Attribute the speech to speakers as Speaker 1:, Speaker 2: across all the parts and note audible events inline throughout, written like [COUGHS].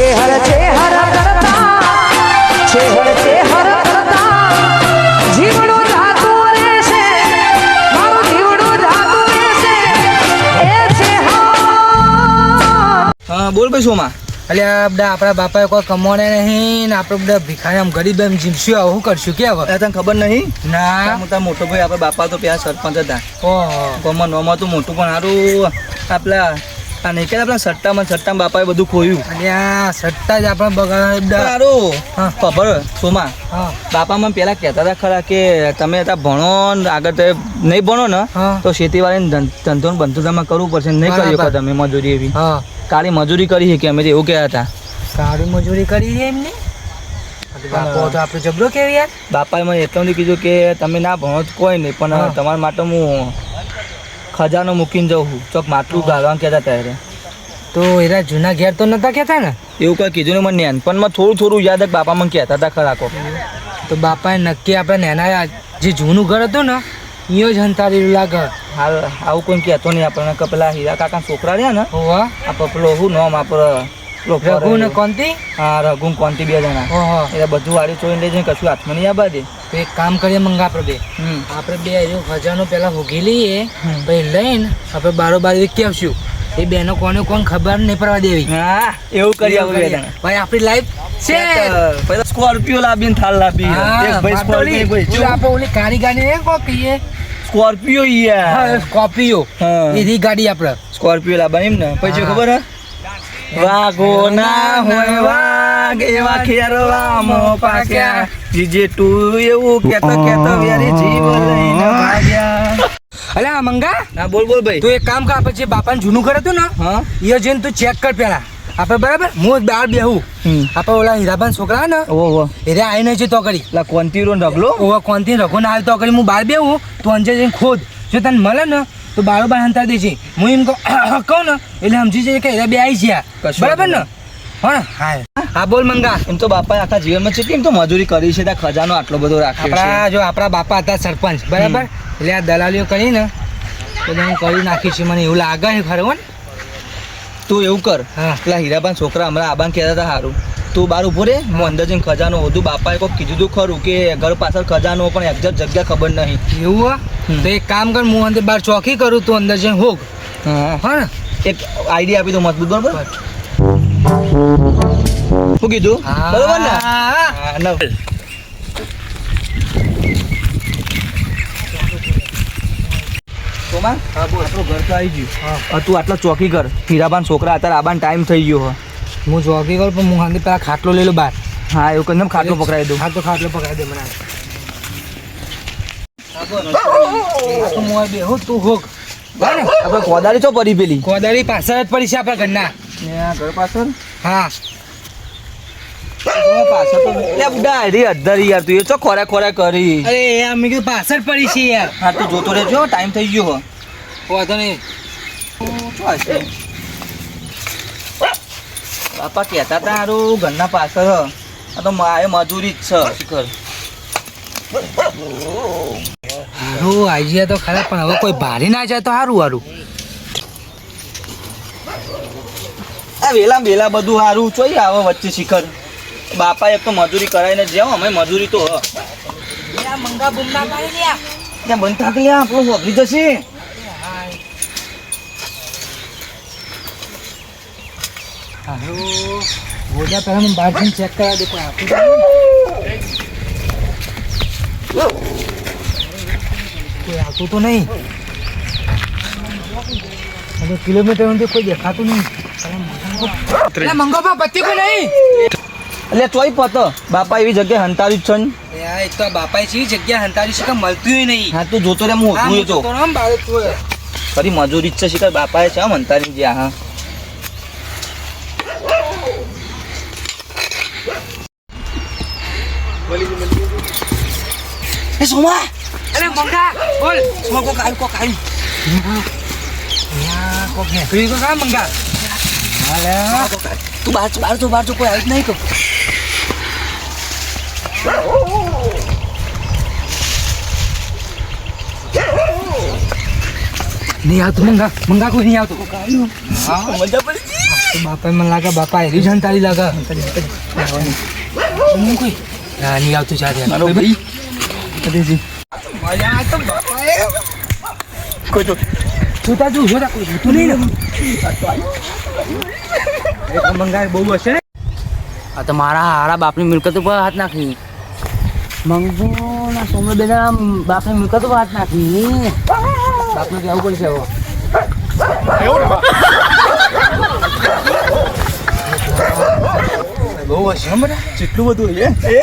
Speaker 1: ચેહર ચેહર કરતા ચેહર ચેહર કરતા જીવડું જાતું રહેશે મારું જીવડું જાતું રહેશે એ ચેહર
Speaker 2: હા બોલ ભાઈ સોમા
Speaker 3: એટલે બધા આપણા બાપાએ કોઈ કમાણે નહીં ને આપણે બધા ભિખારી આમ ગરીબ એમ જીમશું આવું શું કરશું? કે હવે?
Speaker 2: તને ખબર નહીં?
Speaker 3: ના.
Speaker 2: હું તાર મોટો ભાઈ આપણા બાપા તો પેલા સરપંચ હતા.
Speaker 3: ઓહો.
Speaker 2: ગામમાં નોમાં તો મોટું પણ સારું. આપલા આ નહીં કે આપણા સટ્ટામાં સટ્ટામાં બાપાએ બધું ખોયું.
Speaker 3: અલ્યા સટ્ટા જ આપણે બગાડ
Speaker 2: સારું
Speaker 3: હા.
Speaker 2: ખબર સોમા.
Speaker 3: હા.
Speaker 2: બાપા મને પેલા કહેતા હતા ખરા કે તમે ત્યાં ભણો ને આગળ તે નહીં ભણો ને તો ખેતીવાડીને ધંધો બંધો કરવું પડશે નહીં કરી શકો તમે મજૂરી એવી.
Speaker 3: હા.
Speaker 2: કાળી મજૂરી કરી છે કે અમે એવું કહેતા હતા.
Speaker 3: કાળી મજૂરી કરી છે એમને? બાપો તો આપણે જબરો કેવી યાર.
Speaker 2: બાપાએ મને એટલું કીધું કે તમે ના ભણો કોઈ નહીં પણ તમારા માટે હું ખજાનો મૂકીને જાઉં છું. ચોક માટલું ગાળવાનું કહેતા ત્યારે
Speaker 3: તો એરા જૂના ઘેર તો નતા કહેતા ને?
Speaker 2: એવું કંઈ કીધું ને મને નાનપણમાં થોડું થોડું યાદ બાપા મને કહેતા હતા ખરા કો
Speaker 3: તો બાપાએ નક્કી આપણે નેના જે જૂનું ઘર હતું ને ઈયો જ હંતારેલું લાગે
Speaker 2: હાલ આવું કોઈ કહેતો નહીં આપણને કે પેલા હીરા કાકા છોકરા રહ્યા ને
Speaker 3: ઓહો
Speaker 2: આ પપલો હું નામ આપણો
Speaker 3: રઘુ ને. કોંતી
Speaker 2: હા રઘુ કોંતી બે જણા. એટલે બધું વાળી ચોઈને લઈ જઈને કશું હાથમાં નહીં આબા દે.
Speaker 3: તો એક કામ કરીએ મંગા આપણે બે. આપણે બે હજુ ખજાનો પેલા ભોગી લઈએ પછી લઈને આપણે બારોબાર વેચી આવશું. એ બેનો કોને કોણ ખબર નહીં પડવા દેવી.
Speaker 2: હા એવું કરી આપણે
Speaker 3: ભાઈ આપણી લાઈફ છે.
Speaker 2: પેલા સ્કોર્પિયો લાવીને થાલ લાવી ભાઈ સ્કોર્પિયો ભાઈ
Speaker 3: આપણે ઓલી કાળી ગાડી ને કો કહીએ.
Speaker 2: સ્કોર્પિયો યાર.
Speaker 3: સ્કોર્પિયો એની ગાડી આપણે
Speaker 2: સ્કોર્પિયો લાવવાની એમ ને? પછી ખબર હે? વાઘો ના હોય વાઘ એવા ખેરવામાં પાક્યા. જીજે તું એવું કેતો કેતો વેરી જીવ લઈને ભાગ્યા.
Speaker 3: અલ્યા મંગા
Speaker 2: ના બોલ બોલ ભાઈ.
Speaker 3: તું એક કામ કર આપણે બાપા ને જૂનું કરે હતું ને?
Speaker 2: હા.
Speaker 3: એ જઈને તું ચેક કર પેલા આપણે બરાબર? હું બાર બેહું. આપણે ઓલા હીરાબાન છોકરા ને?
Speaker 2: ઓહો
Speaker 3: એને આવીને છે તો કરી.
Speaker 2: લા કોંતીરો રો ઢગલો
Speaker 3: ઓ કોનથી રખો ના તો કરી. હું બાર બેહું તું અંજે જઈને ખોદ. જો તને મળે ને તો બારોબાર હંતા દેજે. હું એમ કહું [COUGHS] કહું ને એટલે સમજી જઈએ કે એરા બે આવી ગયા.
Speaker 2: કશું
Speaker 3: બરાબર ને? હા? બોલ મંગા.
Speaker 2: એમ તો બાપા આખા જીવનમાં છે એમ તો મજૂરી કરી છે ત્યાં ખજાનો આટલો બધો રાખ્યો
Speaker 3: આપણા જો આપણા બાપા હતા સરપંચ બરાબર? એટલે આ દલાલીઓ કરીને બધું હું કરી નાખી છે. મને એવું લાગે છે ખરું
Speaker 2: તું એવું કર.
Speaker 3: હા.
Speaker 2: પેલા હીરાબાન છોકરા હમણાં આબાન કહેતા હતા સારું તું બાર ઊભો રે હું અંદર જઈને ખજાનો વધુ બાપાએ કોઈ કીધું તું ખરું કે ઘર પાછળ ખજાનો પણ એક્ઝેક્ટ જગ્યા ખબર નહીં.
Speaker 3: એવું? તો એક કામ કર હું અંદર બાર ચોકી કરું તું અંદર જઈને હોગ.
Speaker 2: હા.
Speaker 3: હા
Speaker 2: એક આઈડિયા આપી દો મજબૂત બરોબર? શું કીધું બરોબર ને? સોમા, આપણું ઘર તો આવી ગયું. તું આટલો ચોકી કર હીરાબાન છોકરા અત્યારે આબાન ટાઈમ થઈ ગયો હો.
Speaker 3: હું ચોકી કરું પણ હું પેલા ખાટલો લઈ લો બાર
Speaker 2: હા એવું કરીને ખાટલો પકડાવી દઉં
Speaker 3: હા તો ખાટલો પકડાઈ દે મને. તો તું
Speaker 2: કોદાળી ચો પડી પેલી?
Speaker 3: કોદાળી પાછળ જ પડી છે આપણા ઘરના.
Speaker 2: ઘર પાછળ?
Speaker 3: હા.
Speaker 2: બાપા કહેતા હતા હારું ઘરના પાછળ. આ તો મારે મજૂરી જ છે
Speaker 3: હારું આવી જાય તો ખરા પણ હવે કોઈ ભારે ના જાય તો સારું સારું
Speaker 2: આ વેલા વેલા બધું સારું ચોઈ આવે વચ્ચે શિખર. બાપા એક તો મજૂરી કરાવીને જાઓ અમે મજૂરી તો હ.
Speaker 3: મંગા બુમના પાડી લ્યા
Speaker 2: ત્યાં બંધ થાક લ્યા આપણું વગડી જશે
Speaker 3: હારું ગોજા પહેલા મને બહાર જઈને ચેક કરા દે કોઈ આપી કોઈ આવતું તો નહીં? કિલોમીટર સુધી કોઈ દેખાતું નહીં. એટલે મંગો પણ પત્તી નહીં?
Speaker 2: એટલે ચોઈ પતો. બાપા એવી જગ્યા હંતાવી જ છે ને.
Speaker 3: યાર એક તો બાપા બાપાએ છે જગ્યા હંતારી છે કે મળતું નહીં.
Speaker 2: હા તું જોતો રે હું
Speaker 3: આમ
Speaker 2: હોતું તો
Speaker 3: તો બારે તું
Speaker 2: ફરી મજૂરી જ છે શિખર બાપાએ છે આમ હંતાવી જ્યાં હા. એ સોમા!
Speaker 3: અરે મંગા બોલ.
Speaker 2: સોમા કોક આવ્યું કોક આવ્યું
Speaker 3: યા કોક ને કા મંગા? હાલે.
Speaker 2: તું બહાર બહાર તો બહાર તો કોઈ આવી જ નહીં તો.
Speaker 3: નહીં આવતું મંગા મંગા કોઈ નહીં આવતું.
Speaker 2: મજા પડી
Speaker 4: બાપા મને લાગે બાપા એવી જનતારી લાગે. કોઈ. ના નહીં આવતું ચાલે
Speaker 2: ભાઈ. કદેજી કોઈ તો
Speaker 4: જોતા તું જોતા કોઈ જોતું નહીં ને. બહુ હશે ને.
Speaker 3: આ તો મારા હારા બાપની મિલકત ઉપર હાથ નાખી. મંગુ ના સોમલો બેના બાપને મિલકત વાત નાખી. બાપને કેવું પડશે હવે.
Speaker 4: બહુ હશે બધા
Speaker 2: જેટલું બધું એ એ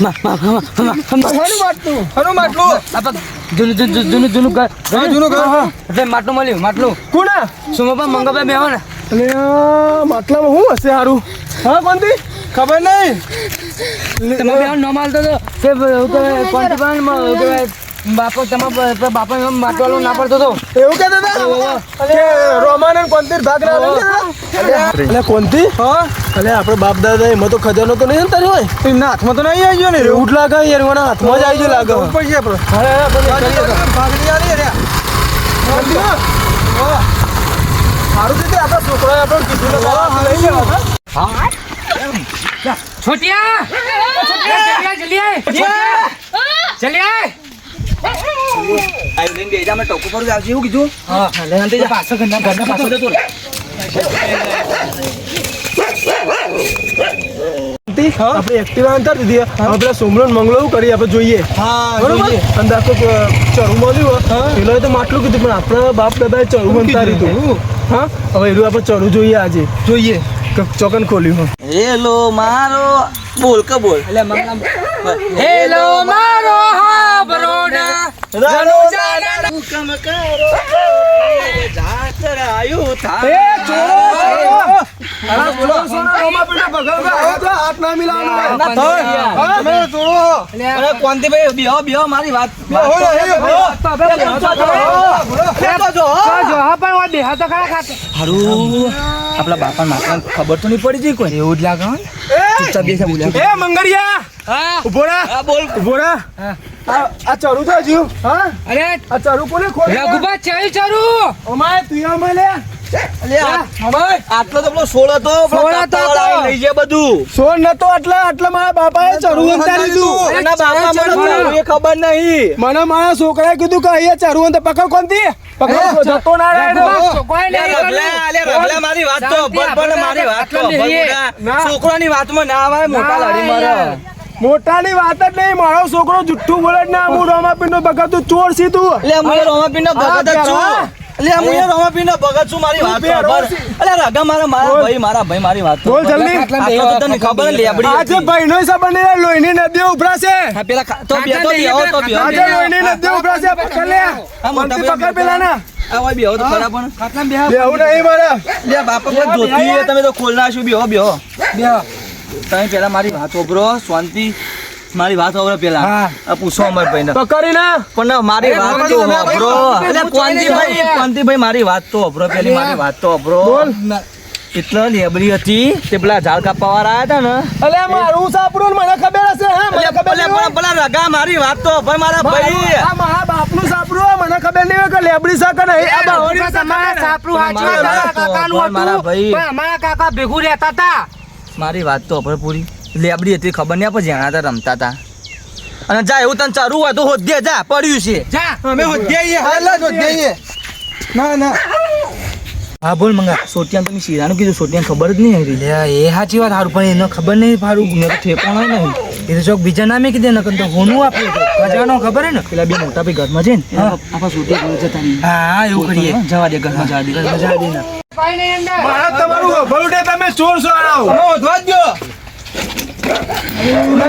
Speaker 4: માટલું
Speaker 3: માટલું. જૂનું જૂનું જૂનું જૂનું ઘર.
Speaker 4: જૂનું ઘર,
Speaker 3: માટલું મળ્યું માટલું.
Speaker 4: કોના?
Speaker 3: સોમપા મંગપા બેહો ને.
Speaker 4: એટલે માટલામાં શું હશે સારું હા કોનથી? ખબર નહીં.
Speaker 3: તમે બેહો ન માલતો તો. પણ એવું કહેવાય, બાપો તમારા બાપા એમ માટવાળો ના પડતો તો.
Speaker 4: એવું કે દાદા કે રોમાન કોનથી ભાગ રહ્યા એટલે કોનથી હા? એટલે આપણે બાપ દાદા એમાં તો ખજાનો તો નહીં ને તારી હોય? એમના હાથમાં તો નહીં આવી ગયો ને એવું લાગે યાર એના હાથમાં જ આવી ગયો લાગે. પડશે આપણે. ભાગની આવી રહ્યા સારું છે આપણા છોકરાએ આપણે કીધું
Speaker 3: છોટિયા! છોટિયા જલ્દી આય. જલ્દી આય.
Speaker 2: આઈ લઈને બેજા મેં ટોકુ પર આવશે એવું કીધું.
Speaker 3: હા. લે અંતે જા. પાછો ઘરના ઘરના પાછો જતો
Speaker 4: આપણે એક્ટિવા અંતર દીધી. આપણે સોમલો મંગળો કરીએ આપણે જોઈએ. બરોબર? અને આખો ચરું મળ્યું પેલો તો માટલું કીધું પણ આપણા બાપ દાદાએ ચરું અંતાર્યું હતું. હા? હવે એનું આપણે ચરું જોઈએ આજે. જોઈએ. ચોકન ખોલ્યું
Speaker 2: હેલો મારો. બોલ કે બોલ?
Speaker 3: હેલો મારો હાબરોડા
Speaker 2: રણુજાના હુકમ કરો. જાતરાયું કોંતીભાઈ બેહો બેહો મારી વાત હારું આપણા બાપા માતા ખબર તો નહીં પડી જઈ કોઈ એવું જ લાગે ચૂપચાપ બેસા બોલ્યા
Speaker 4: એ મંગળિયા
Speaker 3: હા
Speaker 4: ઊભો
Speaker 2: હા બોલ
Speaker 4: ઊભો રહે આ તો હજુ હા
Speaker 3: અરે
Speaker 4: આ ચરું કોને ખોલ્યું
Speaker 3: રઘુબા ચાઈ ચારું
Speaker 4: અમાય તું
Speaker 2: આ- આટલો તો પેલો સોળ હતો
Speaker 3: સોળ હતો
Speaker 2: કાપા
Speaker 3: તો.
Speaker 2: વાળા લઈ જાય બધું.
Speaker 4: સોન નતો આટલા આટલા મારા બાપાએ ચરું અંતારી દીધું.
Speaker 2: એના બાપા મને ખબર નહીં.
Speaker 4: મને મારા છોકરાએ કીધું કે અહીંયા ચરું અંતર પકડ કોનથી પકડ. જતો ના રહે
Speaker 3: કોઈ નહીં.
Speaker 2: રગલા, અલે રગલા, મારી વાત તો પણ મારી વાત તો
Speaker 3: આટલા
Speaker 2: અભર
Speaker 3: બેહીએ.
Speaker 2: મોટા. છોકરાની વાતમાં ના આવે મોટા
Speaker 4: ના
Speaker 2: મારા.
Speaker 4: મોટાની વાત જ નહીં મારો છોકરો જુઠ્ઠું બોલે જ ના. હું રોમાપીર નો બગા તું ચોર સી તું.
Speaker 2: એટલે હું એ રોમાપીરનો ભગત જ છું.
Speaker 4: હા.
Speaker 2: એટલે હું એ રોમાપીરનો ભગત છું મારી વાત ખબર
Speaker 4: બે
Speaker 2: અલે રગા મારા મારા ભાઈ મારા ભાઈ મારી વાત
Speaker 4: બોલ જલ્દી.
Speaker 2: આટલો તો તને ખબર લેબડી
Speaker 4: આજે. ભાઈનો સંબંધ નહીં, લોહીની નદીઓ ઉભરાશે
Speaker 2: હા, પેલા તો બે તો બેહો તો બેહો.
Speaker 4: આજે લોહીની નદીઓ ઉભરાશે પકડ લે.
Speaker 2: હા, મોટા
Speaker 4: પકડ પેલા ના
Speaker 2: આ બેહો તો ખરા પણ.
Speaker 4: બેહું. નહીં મારે.
Speaker 2: લે બાપા કોઈ જોતી તમે તો ખોલ નાખ્યું બેહો. બેહો. તમે પેલા મારી વાત ઓબરો શાંતિ. મારી વાત હવે પેલા.
Speaker 4: હા.
Speaker 2: આ પૂછો અમાર ભાઈને.
Speaker 4: પકડી ના
Speaker 2: પણ મારી વાત તો અભરો એટલે કોંતીભાઈ કોંતીભાઈ મારી વાત તો અભરો પેલી મારી વાત તો અભરો
Speaker 4: બોલ.
Speaker 2: એટલે લેબડી હતી તે પેલા ઝાડ કાપવા વાળા હતા ને.
Speaker 4: અલે મારું સાપડું મને ખબર હશે હા મને ખબર
Speaker 2: પેલા
Speaker 4: નહીં
Speaker 2: પેલા રગા મારી વાત તો અભર મારા ભાઈ
Speaker 4: આ મારા બાપનું સાપડું મને ખબર નહીં કે લેબડી કે નહીં. આ બાવળી
Speaker 3: તમારા સાપરું હાચવા કાકાનું હતું.
Speaker 2: ભાઈ.
Speaker 3: પણ અમારા કાકા ભેગું રહેતા હતા.
Speaker 2: મારી વાત તો અભર પૂરી. લેબડી હતી ખબર નહીં આપણે જેણા હતા રમતા હતા. અને જા એવું તને ચરવું હોય તો હોદ્ય જા પડ્યું છે.
Speaker 3: જા
Speaker 4: અમે હોદ્યાઈએ હાલ જ હોદ્યાઈએ ના ના.
Speaker 2: હા બોલ મંગા. સોટિયાને તમે શીરાનું કીધું સોટિયાને ખબર જ નહીં આવી.
Speaker 3: લે એ સાચી વાત સારું પણ એને ખબર નહીં સારું
Speaker 2: મેં તો ઠેકાણો નહીં.
Speaker 3: એ તો ચોક બીજા નામે કીધે નકર તો હોનું આપે મજાનો ખબર હે ને?
Speaker 2: પેલા બે મોટા ભાઈ ઘરમાં છે ને આપણા સોટિયા ઘર જતા નહીં
Speaker 3: હા એવું કરીએ.
Speaker 2: જવા દે ઘરમાં જવા દે.
Speaker 3: મજા આવી ને
Speaker 4: મારા તમારું તમે ચોર છો આવો.
Speaker 3: અમે વધવા જ ગયો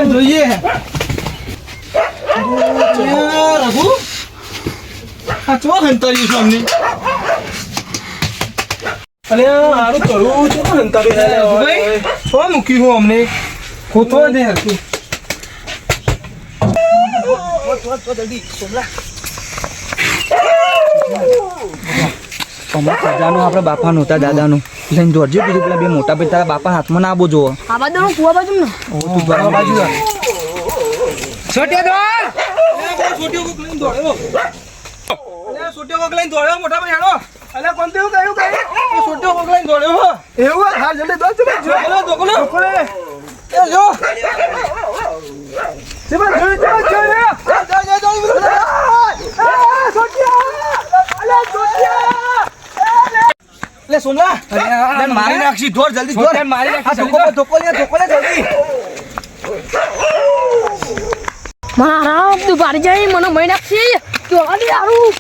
Speaker 3: જોઈએ રઘુ આ ચો હંતાર્યું છું અમને
Speaker 4: અલે હારું કરું છે પણ અંતરે
Speaker 3: છો મૂક્યું હું અમને ખોટો દે
Speaker 2: ખજાનો આપણા બાપાનો હતા દાદાનો લઈને દોડજો કીધું પેલા બે મોટા ભાઈ તારા બાપા હાથમાં ના આવો જોવો
Speaker 5: આ બાજુ કુવા બાજુ ને.
Speaker 2: ઓ તું બરાબર બાજુ.
Speaker 3: છોટિયા દોડ! છોટિયો કોક લઈને દોડ્યો અલ્યા છોટિયો કોક લઈને દોડ્યો મોટા ભાઈ હેડો.
Speaker 4: અલે કોણ તેવું કયું કઈ
Speaker 3: છોટિયો કોક લઈને દોડ્યો હો.
Speaker 4: એવું? હાલ જલ્દી દો ચલે જો
Speaker 3: દોકલો દોકલો એ જો
Speaker 4: સિમન જો જો જો જા જા જા અલે છોટિયા
Speaker 3: લે સોમલા લે મારી નાખશી દોડ જલ્દી દોડ મારી નાખશી ધોકો લે ધોકો લે ધોકો લે જલ્દી.
Speaker 5: મારા તું બારી જાય મને મહી નાખી તો આલી આરું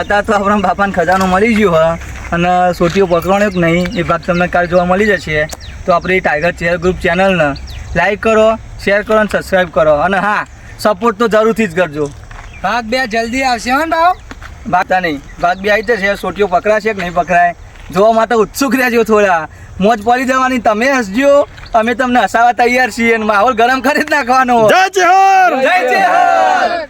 Speaker 2: અત્યારે તો આપણા બાપાને ખજાનો મળી ગયો હોય અને સોટીઓ પકડવાનો કે નહીં. એ ભાગ તમને કાલ જોવા મળી જશે. તો આપણી ટાઈગર ચેર ગ્રુપ ચેનલને લાઈક કરો શેર કરો અને સબસ્ક્રાઈબ કરો. અને હા સપોર્ટ તો જરૂરથી જ કરજો.
Speaker 3: ભાગ બે જલ્દી આવશે હો ને ભાવ?
Speaker 2: ભાગતા નહીં. ભાગ બે આવી જશે. સોટીઓ પકડાશે કે નહીં પકડાય? જોવા માટે ઉત્સુક રહેજો થોડા. મોજ પડી જવાની. તમે હસજો. અમે તમને હસાવા તૈયાર છીએ. અને માહોલ ગરમ કરી જ નાખવાનો.
Speaker 4: જય જય
Speaker 2: જય જય હર!